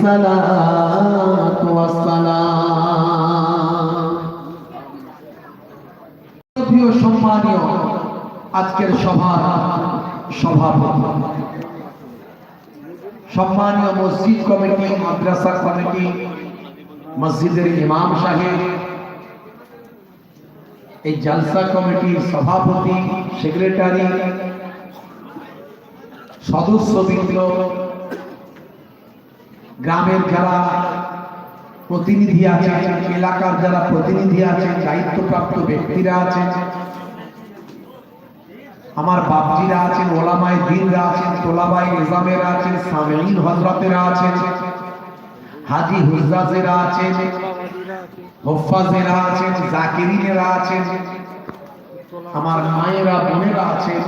الصلاة والسلام প্রিয় সম্মানীয় আজকের সভার সভাপতি সম্মানীয় মসজিদ কমিটি মাদ্রাসা কমিটি মসজিদের ইমাম সাহেব এই জালসা কমিটির সভাপতি সেক্রেটারি সদস্যবৃন্দ গ্রামের যারা প্রতিনিধি আছে এলাকার যারা প্রতিনিধি আছে দায়িত্বপ্রাপ্ত ব্যক্তিরা আছে আমার বাপজিরা আছেন, ওলামায় দিনরা আছেন তোলাবাই নিজামেরা আছেন সামেইন হজরতেরা আছেন, হাজি হুজরাজেরা আছেন, হোফাজেরা আছেন, জাকিরিনেরা আছেন, আমার মায়েরা, বোনেরা আছেন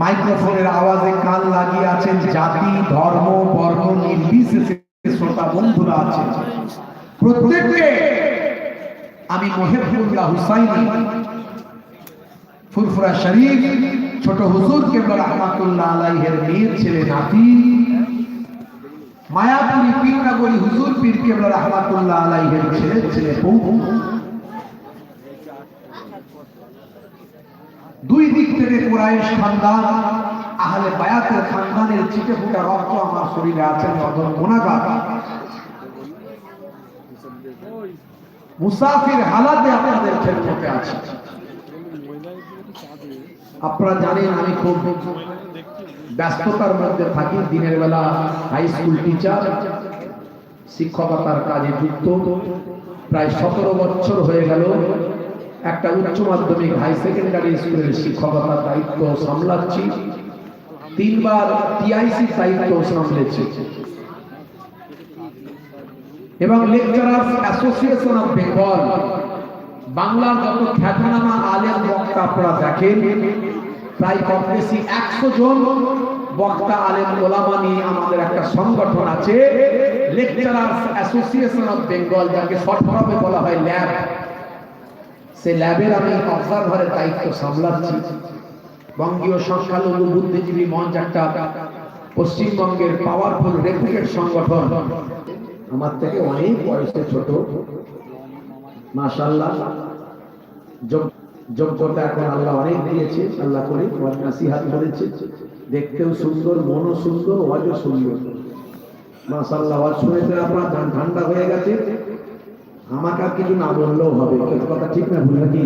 মাইক্রোফোনের আওয়াজে কান লাগিয়ে আছেন জাতি, ধর্ম, বর্ণ নির্বিশেষে শ্রোতা বন্ধুরা আছেন। প্রত্যেককে আমি মহেবুল্লাহ হুসাইনি, ফুরফুরা শরীফ, ছোট হুজুর কেবল রহমাতুল্লাহ আলাইহের মেয়ের ছেলে নাতি, মায়াপুরি হুজুর পীর আলাইহের ছেলে ছেলে দুই দিক থেকে কুরাইশ খানদান, আহলে বায়াতের খানদানের চিটে ফুটা রক্ত আমার শরীরে আছে অদর গুণাগার। মুসাফির হালাতে আপনাদের খেদমতে আছে। আপনারা জানেন আমি খুব ব্যস্ততার মধ্যে থাকি, দিনের বেলা হাই স্কুল টিচার শিক্ষকতার কাজে যুক্ত। প্রায় সতেরো বছর হয়ে গেল একটা উচ্চ মাধ্যমিক হাই সেকেন্ডারি স্কুলের শিক্ষকতার দায়িত্ব সামলাচ্ছি। তিনবার টিআইসি দায়িত্ব সামলেছি। এবং লেকচারার্স অ্যাসোসিয়েশন অফ বেঙ্গল বাংলার যত খ্যাতনামা আলেম বক্তা আপনারা দেখেন, প্রায় কম বেশি একশো জন বক্তা আলেম ওলামা নিয়ে আমাদের একটা সংগঠন আছে। লেকচারার্স অ্যাসোসিয়েশন অফ বেঙ্গল যাকে শর্ট বলা হয় ল্যাব সেই ল্যাবের আমি অবজারভারের দায়িত্ব সামলাচ্ছি। বঙ্গীয় সংখ্যালঘু বুদ্ধিজীবী মঞ্চ একটা পশ্চিমবঙ্গের পাওয়ারফুল রেপুটেড সংগঠন। আমার থেকে অনেক বয়সে ছোট। মাশাল্লাহ যোগ- যোগ্যতা এখন আল্লাহ অনেক দিয়েছে। আল্লাহ করে নাসিহাত করেছে। দেখতেও সুন্দর, মনও সুন্দর, ওয়াজও সুন্দর। মাশাল্লাহ ওয়াজ শুনেছে আপনার ধান ঠান্ডা হয়ে গেছে। আমাকে আর কিছু না বললেও হবে। কথা ঠিক না ভুল নাকি?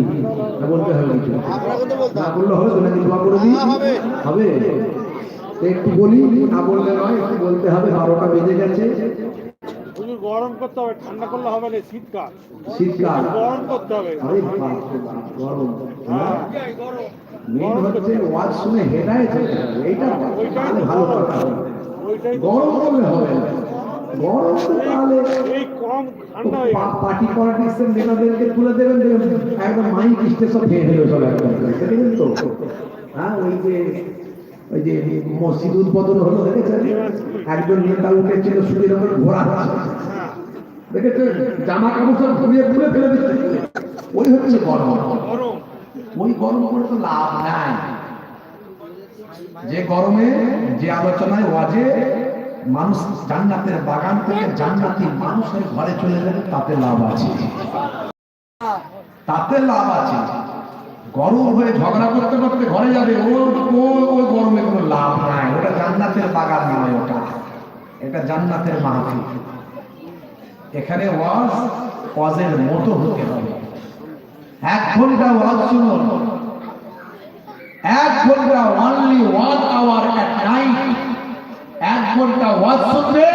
না বলতে হবে কিছু। না বললে হবে তো নাকি দোয়া করে দিই? হবে। একটু বলি না বললে নয় একটু বলতে হবে বারোটা বেজে গেছে। গরম করতে হবে ঠান্ডা করলে হবে না শীতকাল। শীতকাল। গরম করতে হবে। আরে বাপ রে গরম। হ্যাঁ। মেন হচ্ছে ওয়াজ শুনে হেদায় এইটা ভালো কথা গরম করলে হবে না। একজন নেতা উঠেছিল ওপর ঘোরা জামা কাপড় সব ফেলে দিচ্ছে। ওই হচ্ছে গরম। ওই গরম করে তো লাভ নাই। যে গরমে, যে আলোচনায় ওয়াজে মানুষ জান্নাতের বাগান থেকে জান্নাতি মানুষের ঘরে চলে যাবে, তাতে লাভ আছে। তাতে লাভ আছে। গরম হয়ে ঝগড়া করতে করতে ঘরে যাবে ও ওই গরমে কোনো লাভ নাই। ওটা জান্নাতের বাগান নয় ওটা। এটা জান্নাতের মাহফিল। এখানে ওয়াজ ওয়াজের মতো হতে হবে। এক ঘণ্টা ওয়াজ শুনুন। এক ঘণ্টা only one hour at night এক ঘণ্টা ওয়াজ শুনবে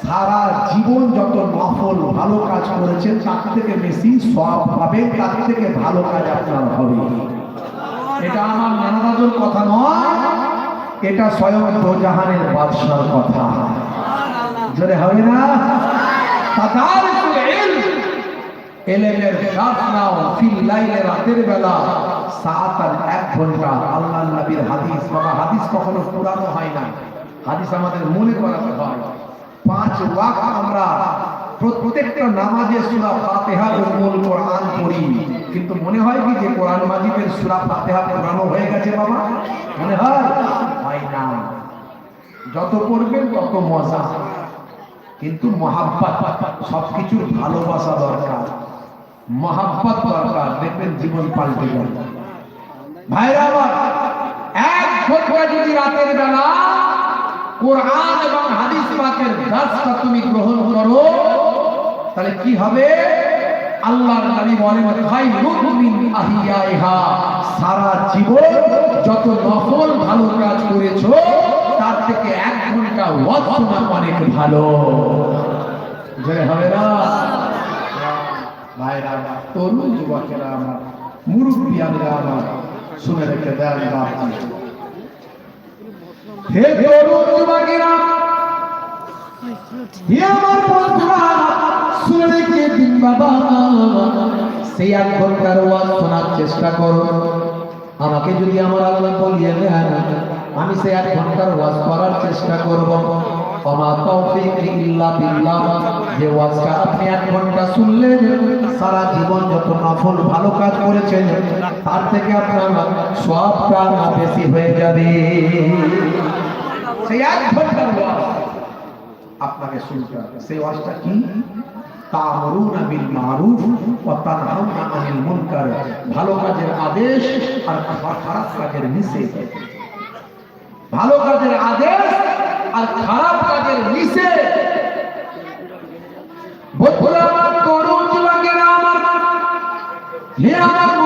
সারা জীবন যত নফল ভালো কাজ করেছেন, তার থেকে বেশি সব পাবে তার থেকে ভালো কাজ আপনার হবে। এটা আমার নানাদাজুর কথা নয়, এটা স্বয়ং দোজাহানের বাদশার কথা। জোরে হবে না? এলেমের দাস নাও ফিল লাইলে রাতের বেলা সাত আর এক ঘণ্টা। আল্লাহ নবীর হাদিস, বাবা হাদিস কখনো পুরানো হয় না। হাদিস আমাদের মনে করাতে হয়। পাঁচ ওয়াক্ত আমরা প্রত্যেকটা নামাজে সূরা ফাতিহা ও মূল কোরআন পড়ি। কিন্তু মনে হয় কি যে কোরআন মাজিদের সূরা ফাতিহা পুরানো হয়ে গেছে বাবা? মনে হয়? না। যত করবেন তত মজা। কিন্তু মহাব্বাত, সবকিছুর ভালোবাসা দরকার। মহাব্বাত দরকার, দেখবেন জীবন পাল্টে যাবে। ভাইরা এক ঘণ্টা যদি রাতের বেলা কোরআন এবং হাদিস পাকের দাসটা তুমি গ্রহণ করো, তাহলে কি হবে? আল্লাহর নবী বলেন খায়রুম মিন আহিয়াইহা, সারা জীবন যত নফল ভালো কাজ করেছ, তার থেকে এক ঘণ্টা ওয়াজ শোনা অনেক ভালো। জয় হবে না? ভাইরা তরুণ যুবকেরা আমার মুরব্বিয়ানরা আমার শুনে রেখে দেন হে তরুণ আমার সেই এক ঘণ্টার ওয়াজ শোনার চেষ্টা করো। আমাকে যদি আমার আল্লাহ বলিয়ে দেন, আমি সেই এক ঘণ্টার ওয়াজ করার চেষ্টা করব। আমা তৌফিক ইল্লা বিল্লাহ। যে ওয়াজটা আপনি এক ঘণ্টা শুনলেন, সারা জীবন যত নফল ভালো কাজ করেছেন, তার থেকে আপনার সবটা বেশি হয়ে যাবে। সেই এক ঘণ্টার ওয়াজ। আপনাকে শুনতে হবে। সেই ওয়াজটা কি? তামরুনা বিল মারুফ ওয়া তানহাউনা আনিল মুনকার। ভালো কাজের আদেশ আর খারাপ কাজের নিষেধ। ভালো কাজের আদেশ আর খারাপ কাজের নিষেধ। আমার হে আমার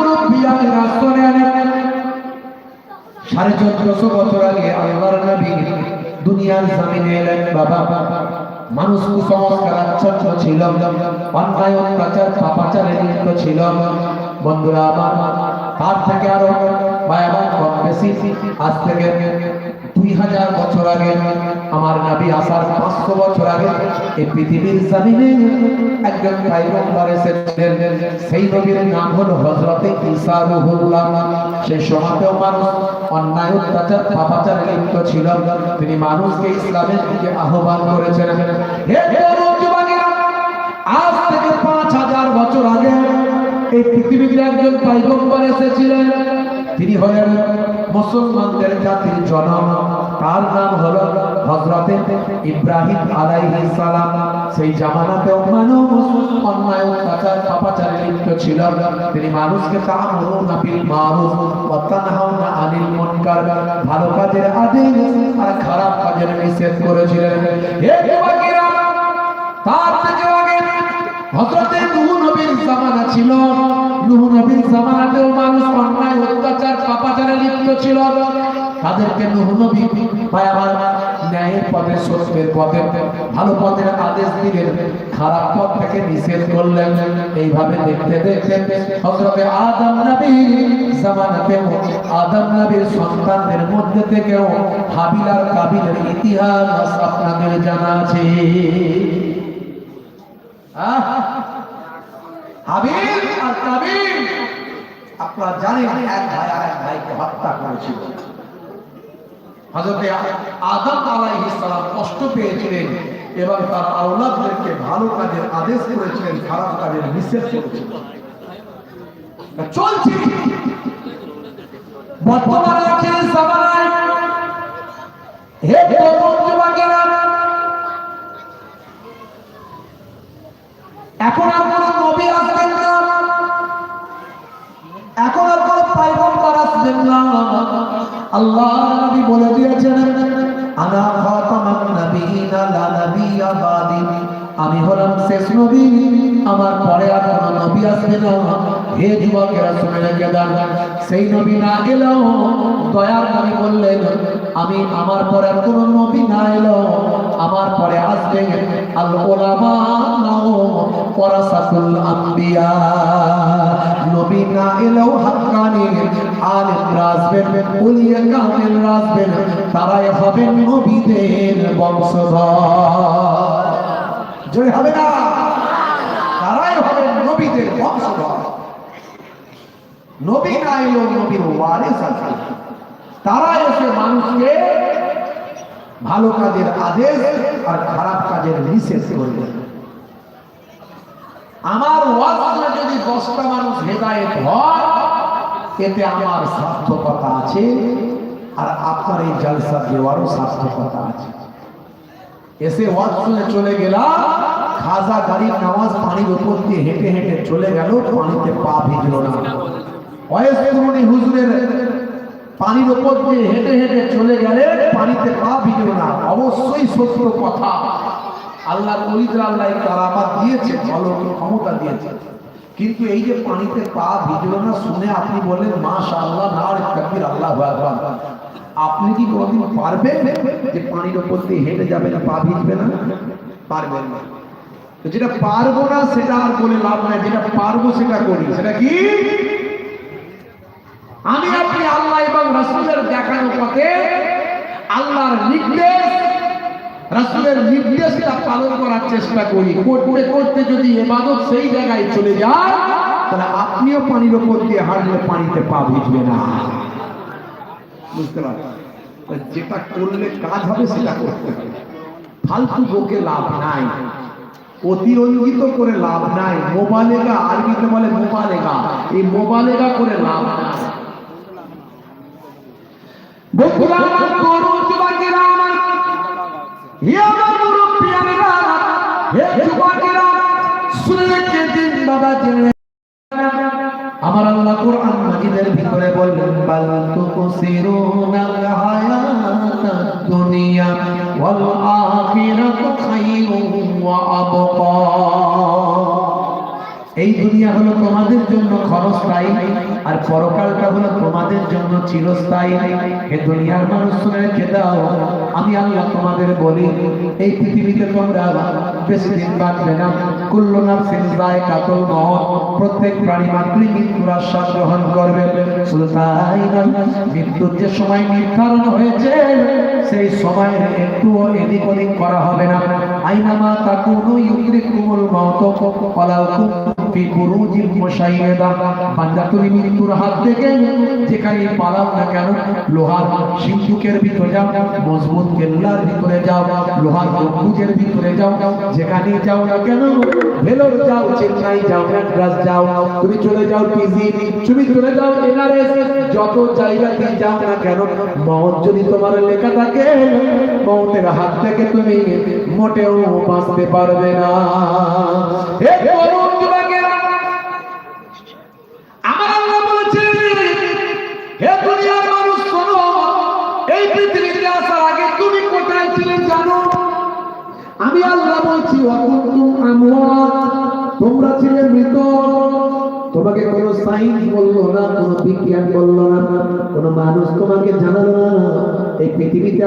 সাড়ে চোদ্দশো বছর আগে আল্লাহর নবী দুনিয়ার জমিনে এলেন বাবা, মানুষ কুসংস্কার আচ্ছন্ন ছিল। অন্যায়, অত্যাচার, পাপাচারে লিপ্ত ছিল। বন্ধুরা, আমার তার থেকে আরও ভয়াবহ কম বেশি। আজ থেকে দুই হাজার বছর আগে, আমার নবী আসার পাঁচশো বছর আগে, এই পৃথিবীর একজন পয়গম্বর এসেছিলেন। সেই নবীর নাম হলো ঈসা রুহুল্লাহ। সেই সময়তেও মানুষ, অন্যায়, অত্যাচার, পাপাচারে লিপ্ত ছিল। তিনি মানুষকে ইসলামের দিকে আহ্বান করেছেন। আজ থেকে পাঁচ হাজার বছর আগে এই পৃথিবীতে একজন পয়গম্বর এসেছিলেন। তিনি হলেন মুসলমানদের জাতির জনম তার নাম হলো হযরতে ইব্রাহিম আলাইহিস সালাম। সেই জামানাতেও মানুষ অন্যায়, অত্যাচার লিপ্ত ছিল। তিনি মানুষকে তা'মুরুনা বিল মারুফ ওয়া তানহাউনা আনিল মুনকার। ভালো কাজের আদেশ আর খারাপ কাজের নিষেধ করেছিলেন। হে যুবকেরা তার থেকে আগে হযরতে নূহ নবীর জামানা ছিল। নূহ নবীর জামানাতেও মানুষ অন্যায় অত্যাচার পাপাচারে লিপ্ত ছিল। তাদেরকে নূহ নবী ভাই আমার ন্যায়ের পথে সত্যের পথে, ভালো পথের আদেশ দিলেন। খারাপ পথ থেকে নিষেধ করলেন। এইভাবে দেখতে দেখতে হযরতে আদম নবী জামানাতে আদম নবীর সন্তানদের মধ্যে থেকেও হাবিল আর কাবিলের ইতিহাস আপনাদের জানা আছে! হাবিল আর কাবিল আপনারা জানেন এক ভাই আর এক ভাইকে হত্যা করেছিল। আদম আলাইহিস সালাম কষ্ট পেয়েছিলেন এবং তার আওলাদদেরকে ভালো কাজের আদেশ করেছিলেন, খারাপ কাজের নিষেধ করেছিলেন। চলছে জামানায়। হে এখন আর এখন আর কোনো পয়গম্বর আসবেন না। আল্লাহ নবী বলে দিয়েছেন আনা খাতামান নবিয়িনা লা নাবিয়্যা বাদি আমি হলাম শেষ নবী, আমার পরে আর কোনো নবী আসবে না। হে যুবকেরা, শুনে রেখে দেন সেই নবী না এলেও দয়ার নবী বললেন, আমি আমার পরে আর কোনো নবী না এলো আমার পরে আসবে আল ওলামা ওয়ারাসাতুল আম্বিয়া। নবী না এলেও হাক্কানি আলেমরা আসবেন, উলিয়া কামেলরা আসবেন, তারাই হবেন নবীদের বংশধর। জয় হবে না? তারাই হবেন নবীদের বংশধর। নবী না এলেও নবীর ওয়ারিস আছে। তারা এসে মানুষকে ভালো কাজের আদেশ আর খারাপ কাজের নিষেধ করবে। আমার ওয়াজে যদি দশটা মানুষ হেদায়েত হয়, এতে আমার সার্থকতা আছে আর আপনার এই জালসা দেওয়ারও সার্থকতা আছে। এসে ওয়াজ শুনে চলে গেলাম, খাজা গাড়ির নামাজ পানির উপর দিয়ে হেঁটে হেঁটে চলে গেল, পানিতে পা ভিজল না। ওয়েস হুজুরের পানির উপর দিয়ে হেঁটে হেঁটে চলে গেলে পানিতে পা ভিজল না। অবশ্যই সত্য কথা। আল্লাহ কলিদরা আল্লাহ কারামাত দিয়েছে অলৌকিক ক্ষমতা দিয়েছে। কিন্তু এই যে পানিতে পা ভিজল না, শুনে আপনি বললেন মাশা আল্লাহ না কবির, আল্লাহ আপনি কি কোনদিন পারবেন যে পানির উপর দিয়ে হেঁটে যাবে না পা ভিজবে না? পারবেন না। যেটা পারব না, সেটা আর বলে লাভ নাই। যেটা পারব, সেটা করি। সেটা কি? আমি আপনি আল্লাহ এবং রাসূলের দেখানো পথে আল্লাহর নির্দেশ, রাসূলের নির্দেশটা পালন করার চেষ্টা করি। করতে করতে যদি এবাদত সেই জায়গায় চলে যায়, তাহলে আপনিও পানির উপর দিয়ে হাঁটলে পানিতে পা ভিজবে না। বুঝতে পারছেন? যেটা করলে কাজ হবে, সেটা করতে হবে। ফালতু বকে লাভ নাই। অতিরঞ্জিত করে লাভ নাই। মোবালেগা, আরবিতে বলে মোবালেগা। এই মোবালেগা করে লাভ নাই। বন্ধুরা, আমার তরুণ যুবকেরা, আমার হে আমার মুরব্বিয়ানেরা হে যুবকেরা, শুনে রেখে আল্লাহ কোরআন মাজিদের ভিতরে বললেন, বাল তুকসিরুনাল হায়াতাদ দুনিয়া, ওয়াল আখিরাতু খায়রুন ওয়া আবকা এই দুনিয়া হলো তোমাদের জন্য ক্ষণস্থায়ী, আর পরকালটা হলো তোমাদের জন্য চিরস্থায়ী। হে দুনিয়ার মানুষ, শুনে রেখে দাও, আমি আল্লাহ তোমাদের বলি, এই পৃথিবীতে তোমরা বেশি দিন বাঁচবে না। কুল্লু নাফসিন যায়কাতুল মউত প্রত্যেক প্রাণী মাত্রই মৃত্যুর আশ্বাস গ্রহণ করবে। মৃত্যুর যে সময় নির্ধারণ হয়েছে, সেই সময় একটুও এদিক ওদিক করা হবে না। আইনামা তাকুনু ইউদ্রিকুমুল মাউত ওয়ালাউ কুনতুম ফি মুশাইয়াদা, বান্দা তুমি মৃত্যুর হাত থেকে যেখানে পালাও না কেন, লোহার সিন্ধুকের ভিতরে যাও, মজবুত কেল্লার ভিতরে যাও, লোহার গম্বুজের ভিতরে যাও যেখানে যাও না কেন, ভেলোর যাও, চেন্নাই যাও ম্যাড্রাস যাও, তুমি চলে যাও পিজি তুমি চলে যাও এনআরএস, যত জায়গাতে যাও না কেন মত যদি তোমার লেখা থাকে মতের হাত থেকে তুমি মোটেও বাঁচতে পারবে না। ছিলে মৃত। তোমাকে কোনো সাইন্স বলল না, কোনো বিজ্ঞান বলল না, কোনো মানুষ তোমাকে জানালো না। এই পৃথিবীতে